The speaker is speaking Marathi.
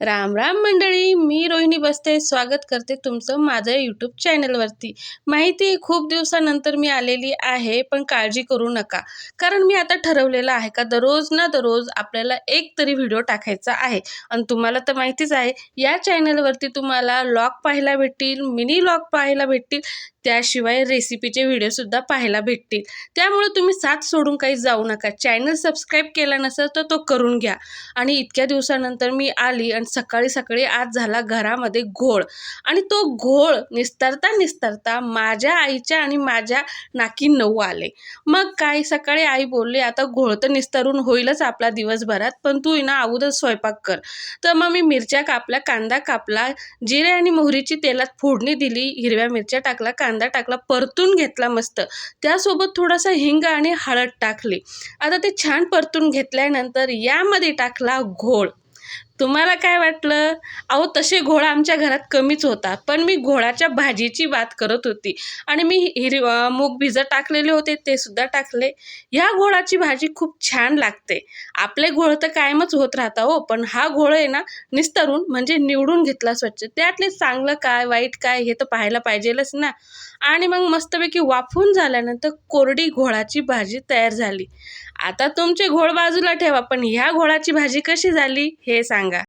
राम राम मंडळी मी रोहिणी बसते. स्वागत करते तुमचं माझ्या यूट्यूब चॅनलवरती माहिती खूप दिवसानंतर मी आलेली आहे पण काळजी करू नका. कारण मी आता ठरवलेलं आहे का दररोज ना दररोज आपल्याला एक तरी व्हिडिओ टाकायचा आहे. आणि तुम्हाला तर माहितीच आहे या चॅनलवरती तुम्हाला लॉग पाहायला भेटतील मिनी लॉग पाहायला भेटतील त्याशिवाय रेसिपीचे व्हिडिओसुद्धा पाहायला भेटतील. त्यामुळे तुम्ही साथ सोडून काही जाऊ नका. चॅनल सबस्क्राईब केला नसेल तर तो करून घ्या. आणि इतक्या दिवसानंतर मी आली आणि सकाळी सकाळी आज झाला घरामध्ये घोळ. आणि तो घोळ निस्तारता निस्तारता माझ्या आईच्या आणि माझ्या नाकी नऊ आले. मग काय सकाळी आई बोलली आता घोळ तर निस्तरून होईलच आपला दिवसभरात पण तू ना अगोदर स्वयंपाक कर. तर मग मी मिरच्या कापल्या कांदा कापला जिरे आणि मोहरीची तेलात फोडणी दिली हिरव्या मिरच्या टाकला कांदा टाकला परतून घेतला मस्त. त्यासोबत थोडासा हिंग आणि हळद टाकली. आता ते छान परतून घेतल्यानंतर यामध्ये टाकला घोळ. तुम्हाला काय वाटलं? अहो तसे घोळ आमच्या घरात कमीच होता पण मी घोळाच्या भाजीची बात करत होती आणि मी हिरव मूग भिजत टाकलेले होते ते सुद्धा टाकले. ह्या घोळाची भाजी खूप छान लागते. आपले घोळ तर कायमच होत राहता हो पण हा घोळ आहे ना निस्तरून म्हणजे निवडून घेतला स्वच्छ. त्यातले चांगलं काय वाईट काय हे तर पाहायला पाहिजेलच ना. आणि मग मस्तपैकी वाफून झाल्यानंतर कोरडी घोळाची भाजी तयार झाली. आता तुमचे घोळ बाजूला ठेवा पण ह्या घोळाची भाजी कशी झाली? हे हे सांगा